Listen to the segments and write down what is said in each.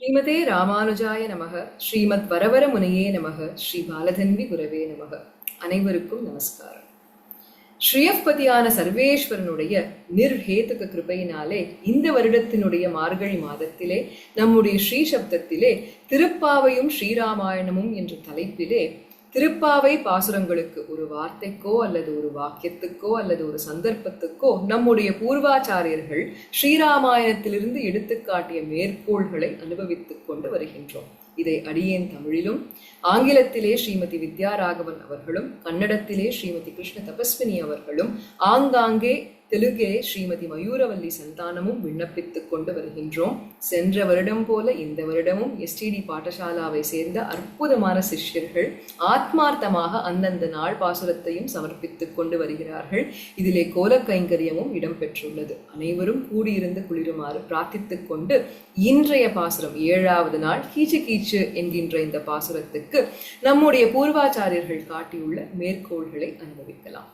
ஸ்ரீமதே ராமானுஜாய நமக ஸ்ரீமத் வரவர முனையே நமக ஸ்ரீ பாலதன்வி குரவே நமக. அனைவருக்கும் நமஸ்காரம். ஸ்ரீயப்பதியான சர்வேஸ்வரனுடைய நிர்ஹேதுக கிருபையினாலே இந்த வருடத்தினுடைய மார்கழி மாதத்திலே நம்முடைய ஸ்ரீ சப்தத்திலே திருப்பாவையும் ஸ்ரீராமாயணமும் என்ற தலைப்பிலே திருப்பாவை பாசுரங்களுக்கு ஒரு வார்த்தைக்கோ அல்லது ஒரு வாக்கியத்துக்கோ அல்லது ஒரு சந்தர்ப்பத்துக்கோ நம்முடைய பூர்வாச்சாரியர்கள் ஸ்ரீராமாயணத்திலிருந்து எடுத்துக்காட்டிய மேற்கோள்களை அனுபவித்துக் கொண்டு வருகின்றோம். இதை அடியேன் தமிழிலும் ஆங்கிலத்திலே ஸ்ரீமதி வித்யாராகவன் அவர்களும் கன்னடத்திலே ஸ்ரீமதி கிருஷ்ண தபஸ்வினி அவர்களும் ஆங்காங்கே தெலுங்கே ஸ்ரீமதி மயூரவல்லி சந்தானமும் விண்ணப்பித்துக் கொண்டு வருகின்றோம். சென்ற வருடம் போல இந்த வருடமும் எஸ்டிடி பாடசாலாவை சேர்ந்த அற்புதமான சிஷ்யர்கள் ஆத்மார்த்தமாக அந்தந்த நாள் பாசுரத்தையும் சமர்ப்பித்துக் கொண்டு வருகிறார்கள். இதிலே கோல கைங்கரியமும் இடம்பெற்றுள்ளது. அனைவரும் கூடியிருந்து குளிருமாறு பிரார்த்தித்துக் கொண்டு இன்றைய பாசுரம் ஏழாவது நாள் கீச்சு கீச்சு என்கின்ற இந்த பாசுரத்துக்கு நம்முடைய பூர்வாச்சாரியர்கள் காட்டியுள்ள மேற்கோள்களை அனுபவிக்கலாம்.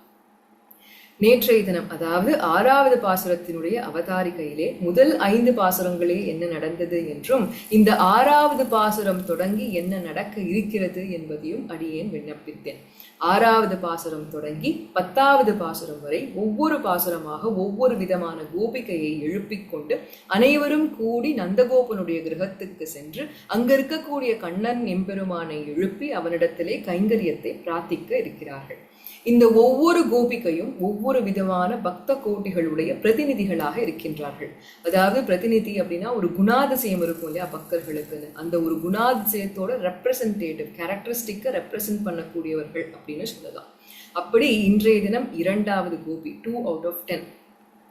நேற்றைய தினம் அதாவது ஆறாவது பாசுரத்தினுடைய அவதாரிகையிலே முதல் ஐந்து பாசுரங்களில் என்ன நடந்தது என்றும் இந்த ஆறாவது பாசுரம் தொடங்கி என்ன நடக்க இருக்கிறது என்பதையும் அடியேன் விண்ணப்பித்தேன். ஆறாவது பாசுரம் தொடங்கி பத்தாவது பாசுரம் வரை ஒவ்வொரு பாசுரமாக ஒவ்வொரு விதமான கோபிகையை எழுப்பிக் கொண்டு அனைவரும் கூடி நந்தகோபனுடைய கிரகத்துக்கு சென்று அங்க இருக்கக்கூடிய கண்ணன் எம்பெருமானை எழுப்பி அவனிடத்திலே கைங்கரியத்தை பிரார்த்திக்க இருக்கிறார்கள். இந்த ஒவ்வொரு கோபிகையும் ஒவ்வொரு விதமான பக்த கோட்டிகளுடைய பிரதிநிதிகளாக இருக்கின்றார்கள். அதாவது பிரதிநிதி அப்படின்னா ஒரு குணாதிசயம் இருக்கும் இல்லையா பக்தர்களுக்குன்னு அந்த ஒரு குணாதிசயத்தோட ரெப்ரசன்டேட்டிவ் கேரக்டரிஸ்டிக்கை ரெப்ரசன்ட் பண்ணக்கூடியவர்கள் அப்படின்னு சொல்லலாம். அப்படி இன்றைய தினம் இரண்டாவது Gopi two out of ten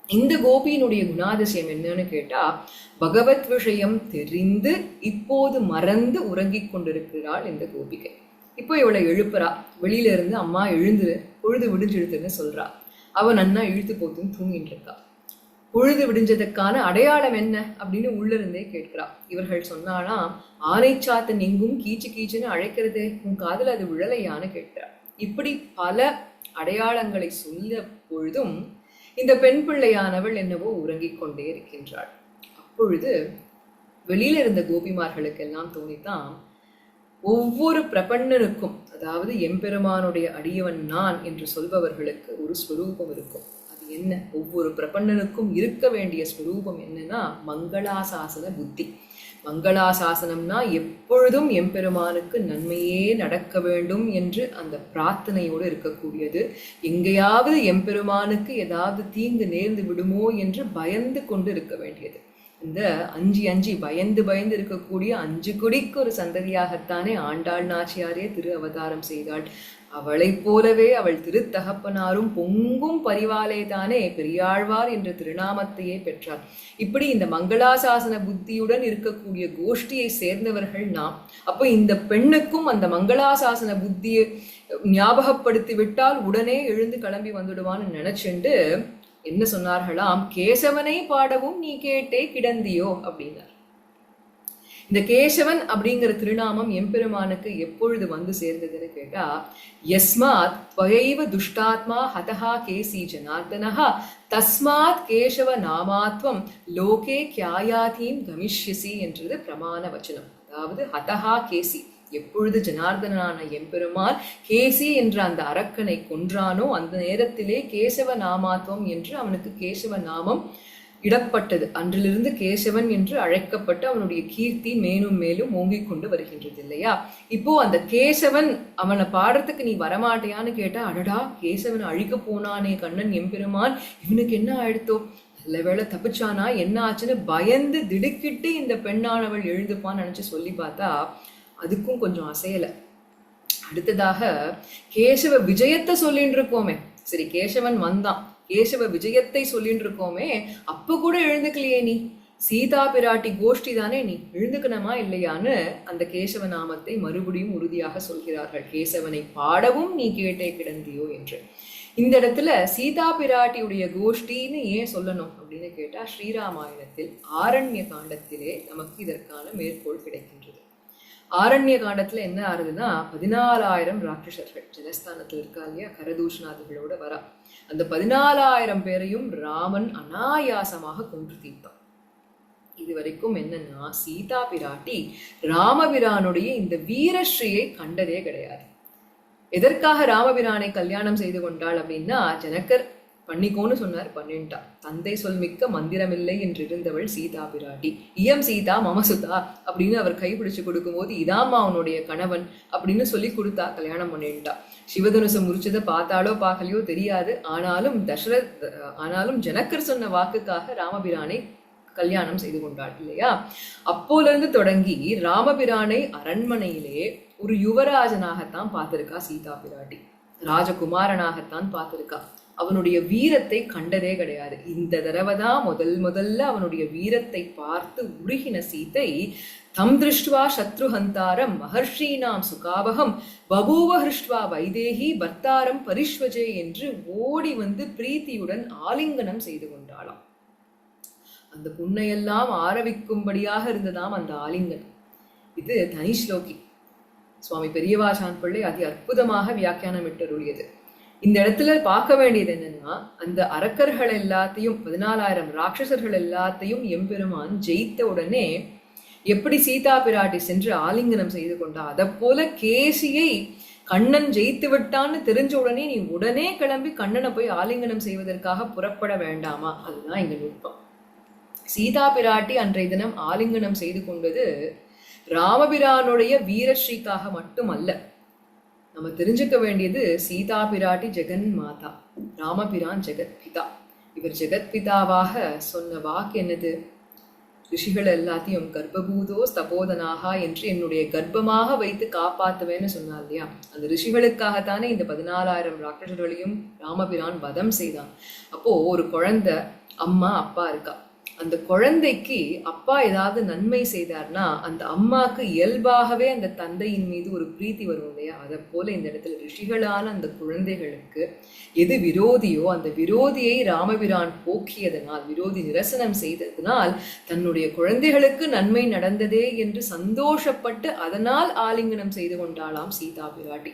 இந்த கோபியினுடைய குணாதிசயம் என்னன்னு கேட்டா பகவத் விஷயம் தெரிந்து இப்போது மறந்து உறங்கிக் கொண்டிருக்கிறாள் இந்த கோபிகை. இப்போ இவளை எழுப்புறா. வெளியில இருந்து அம்மா எழுந்துரு. பொழுது விடிஞ்சிடுதுன்னு சொல்றா. அவ நன்னா இழுத்து போத்துன்னு தூங்கிட்டு இருக்கா பொழுது விடிஞ்சதுக்கான அடையாளம் என்ன? அப்படின்னு உள்ள இருந்தே கேட்கிறா. இவர்கள் சொன்னாலாம் ஆனைச்சாத்தன் எங்கும் கீச்சு கீச்சுன்னு அழைக்கிறதே. உன் காதல அது விழலையான்னு கேட்கிறா. இப்படி பல அடையாளங்களை சொல்ல பொழுதும் இந்த பெண் பிள்ளையானவள் என்னவோ உறங்கிக் கொண்டே இருக்கின்றாள். அப்பொழுது வெளியில இருந்த கோபிமார்களுக்கெல்லாம் தோணித்தான் ஒவ்வொரு பிரபன்னனுக்கும் அதாவது எம்பெருமானுடைய அடியவன் நான் என்று சொல்பவர்களுக்கு ஒரு ஸ்வரூபம் இருக்கும். அது என்ன? ஒவ்வொரு பிரபன்னனுக்கும் இருக்க வேண்டிய ஸ்வரூபம் என்னன்னா மங்களாசாசன புத்தி. மங்களாசாசனம்னா எப்பொழுதும் எம்பெருமானுக்கு நன்மையே நடக்க வேண்டும் என்று அந்த பிரார்த்தனையோடு இருக்கக்கூடியது. எங்கேயாவது எம்பெருமானுக்கு ஏதாவது தீங்கு நேர்ந்து விடுமோ என்று பயந்து கொண்டு இருக்க வேண்டியது. இந்த அஞ்சு அஞ்சு பயந்து பயந்து இருக்கக்கூடிய அஞ்சு குடிக்கு ஒரு சந்ததியாகத்தானே ஆண்டாள் நாச்சியாரே திரு அவதாரம் செய்தாள். அவளைப் போலவே அவள் திருத்தகப்பனாரும் பொங்கும் பரிவாலே தானே பெரியாழ்வார் என்ற திருநாமத்தையே பெற்றார் இப்படி இந்த மங்களாசாசன புத்தியுடன் இருக்கக்கூடிய கோஷ்டியை சேர்ந்தவர்கள் நாம். அப்போ இந்த பெண்ணுக்கும் அந்த மங்களாசாசன புத்தியை ஞாபகப்படுத்தி விட்டால் உடனே எழுந்து கிளம்பி வந்துடுவான்னு நினைச்சுண்டு என்ன சொன்னார்களாம்? கேசவனை பாடவும் நீ கேட்டே கிடந்தியோ? அப்படின்னார். இந்த கேசவன் அப்படிங்கிற திருநாமம் எம்பெருமானுக்கு எப்பொழுது வந்து சேர்ந்ததுன்னு கேட்டா யஸ்மாத் துவயைவ துஷ்டாத்மா ஹதஹா கேசி ஜனார்தனஹா தஸ்மாத் கேசவ நாமாத்வம் லோகே கியாயாதீம் கமிஷ்யசி என்றது பிரமாண வச்சனம். அதாவது ஹதஹா கேசி. எப்பொழுது ஜனார்தனான எம்பெருமான் கேசி என்ற அந்த அரக்கனை கொன்றானோ அந்த நேரத்திலே கேசவ நாமாத்வம் என்று அவனுக்கு கேசவ நாமம் இடப்பட்டது. அன்றிலிருந்து கேசவன் என்று அழைக்கப்பட்டு அவனுடைய கீர்த்தி மேலும் மேலும் ஓங்கிக் கொண்டு வருகின்றது இல்லையா? இப்போ அந்த கேசவன் அவனை பாடுறதுக்கு நீ வரமாட்டியான்னு கேட்டா அடடா கேசவன் அழிக்க போனானே கண்ணன் எம்பெருமான் இவனுக்கு என்ன ஆயிடுத்தோ? நல்ல வேளை தப்பிச்சானா என்ன ஆச்சுன்னு பயந்து திடுக்கிட்டு இந்த பெண்ணானவள் எழுந்துப்பான்னு நினைச்சு சொல்லி பார்த்தா அதுக்கும் கொஞ்சம் அசையல. அடுத்ததாக கேசவ விஜயத்தை சொல்லிட்டு இருக்கோமே. சரி கேசவன் வந்தான். கேசவ விஜயத்தை சொல்லிட்டு இருக்கோமே. அப்ப கூட எழுந்துக்கலையே நீ. சீதா பிராட்டி கோஷ்டி தானே நீ. எழுந்துக்கணுமா இல்லையான்னு அந்த கேசவ நாமத்தை மறுபடியும் உறுதியாக சொல்கிறார்கள். கேசவனை பாடவும் நீ கேட்டே கிடந்தியோ என்று. இந்த இடத்துல சீதா பிராட்டியுடைய கோஷ்டின்னு ஏன் சொல்லணும் அப்படின்னு கேட்டா ஸ்ரீராமாயணத்தில் ஆரண்ய காண்டத்திலே நமக்கு இதற்கான மேற்கோள் கிடைக்கின்றது. ஆரண்ய காண்டத்துல என்ன ஆறுதுன்னா பதினாலாயிரம் ராட்சசர்கள் ஜனஸ்தானத்தில் இருக்கா இல்லையா? கரதூஷ்ணாதிகளோட வரா. அந்த பதினாலாயிரம் பேரையும் ராமன் அனாயாசமாக கொன்று தீர்த்தான். இது இது வரைக்கும் என்னன்னா சீதா பிராட்டி ராமபிரானுடைய இந்த வீரஸ்ரீயை கண்டதே கிடையாது. எதற்காக ராமபிரானை கல்யாணம் செய்து கொண்டாள் அப்படின்னா ஜனகர் பண்ணிக்கோன்னு சொன்னார் பண்ணின்ட்டா தந்தை சொல் மிக்க மந்திரமில்லை என்று இருந்தவள் சீதா பிராட்டி. இயம் சீதா மமசுதா அப்படின்னு அவர் கைப்பிடிச்சு கொடுக்கும்போது இதாம்மா அவனுடைய கணவன் அப்படின்னு சொல்லி கொடுத்தா கல்யாணம் பண்ணிட்டா. சிவதனுசம் முறிச்சதை பார்த்தாலோ பார்க்கலையோ தெரியாது. ஆனாலும் தசரத் ஆனாலும் ஜனக்கர் சொன்ன வாக்குக்காக ராமபிரானை கல்யாணம் செய்து கொண்டாள் இல்லையா? அப்போல இருந்து தொடங்கி ராமபிரானை அரண்மனையிலே ஒரு யுவராஜனாகத்தான் பார்த்திருக்கா சீதா பிராட்டி. ராஜகுமாரனாகத்தான் பார்த்திருக்கா. அவனுடைய வீரத்தை கண்டதே கிடையாது. இந்த தடவை தான் முதல் முதல்ல அவனுடைய வீரத்தை பார்த்து உருகின சீதை தம் திருஷ்டுவா சத்ருஹந்தாரம் மகர்ஷீனாம் சுகாவகம் பபூவ ஹிருஷ்டுவா வைதேகி பர்த்தாரம் பரிஷ்வஜே என்று ஓடி வந்து பிரீத்தியுடன் ஆலிங்கனம் செய்து கொண்டாளாம். அந்த புண்ணையெல்லாம் ஆரவிக்கும்படியாக இருந்ததாம் அந்த ஆலிங்கனம். இது தனி ஸ்லோகி சுவாமி பெரியவாசான் பிள்ளை அதி அற்புதமாக வியாக்கியானம் விட்டருளியது இந்த இடத்துல பார்க்க வேண்டியது என்னன்னா அந்த அரக்கர்கள் எல்லாத்தையும் பதினாலாயிரம் ராட்சசர்கள் எல்லாத்தையும் எம்பெருமான் ஜெயித்த உடனே எப்படி சீதா பிராட்டி சென்று ஆலிங்கனம் செய்து கொண்டா? அதை போல கேசியை கண்ணன் ஜெயித்து விட்டான்னு தெரிஞ்ச உடனே நீ உடனே கிளம்பி கண்ணனை போய் ஆலிங்கனம் செய்வதற்காக புறப்பட வேண்டாமா? அதுதான் இங்க நுட்பம். சீதா பிராட்டி அன்றைய தினம் ஆலிங்கனம் செய்து கொண்டது ராமபிரானுடைய வீரஸ்ரீக்காக மட்டுமல்ல நம்ம தெரிஞ்சுக்க வேண்டியது சீதா பிராட்டி ஜெகன் மாதா ராமபிரான் ஜெகத் பிதா. இவர் ஜெகத் பிதாவாக சொன்ன வாக்கு என்னது? ரிஷிகள் எல்லாத்தையும் கர்ப்பபூதோ ஸ்தபோதனாகா என்று என்னுடைய கர்ப்பமாக வைத்து காப்பாத்துவேன்னு சொன்னார் இல்லையா? அந்த ரிஷிகளுக்காகத்தானே இந்த பதினாலாயிரம் ராட்சசர்களையும் ராமபிரான் வதம் செய்தான். அப்போ ஒரு குழந்தை அம்மா அப்பா இருக்கா? அந்த குழந்தைக்கு அப்பா ஏதாவது நன்மை செய்தார்னா அந்த அம்மாவுக்கு இயல்பாகவே அந்த தந்தையின் மீது ஒரு பிரீத்தி வரும் இல்லையா? அதை போல இந்த இடத்துல ரிஷிகளான அந்த குழந்தைகளுக்கு எது விரோதியோ அந்த விரோதியை ராமபிரான் போக்கியதனால் விரோதி நிரசனம் செய்ததனால் தன்னுடைய குழந்தைகளுக்கு நன்மை நடந்ததே என்று சந்தோஷப்பட்டு அதனால் ஆலிங்கனம் செய்து கொண்டாளாம் சீதா பிராட்டி.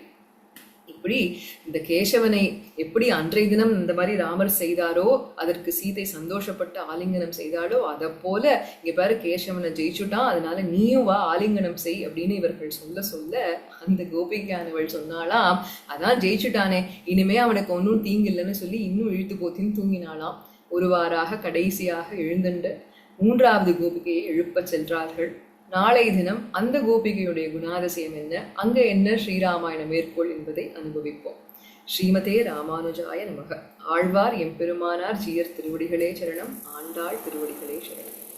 இப்படி இந்த கேசவனை எப்படி அன்றைய தினம் இந்த மாதிரி ராமர் செய்தாரோ அதற்கு சீதை சந்தோஷப்பட்டு ஆலிங்கனம் செய்தாலோ அதை போல இங்க பாரு கேசவனை ஜெயிச்சுட்டான் அதனால நீயும் வா ஆலிங்கனம் செய் அப்படின்னு இவர்கள் சொல்ல சொல்ல அந்த கோபிகானவள் சொன்னாலாம் அதான் ஜெயிச்சுட்டானே இனிமே அவனுக்கு ஒன்றும் தீங்கில்லைன்னு சொல்லி இன்னும் இழுத்து போத்தின்னு தூங்கினாலாம் ஒருவாராக கடைசியாக எழுந்துண்டு மூன்றாவது கோபிகையை எழுப்பச் சென்றார்கள். நாளைய தினம் அந்த கோபிகையுடைய குணாதிசயம் என்ன? அங்க என்ன ஸ்ரீராமாயண மேற்கோள் என்பதை அனுபவிப்போம். ஸ்ரீமதே ராமானுஜாய நமக. ஆழ்வார் எம்பெருமானார் ஜீயர் திருவடிகளே சரணம். ஆண்டாள் திருவடிகளே சரணம்.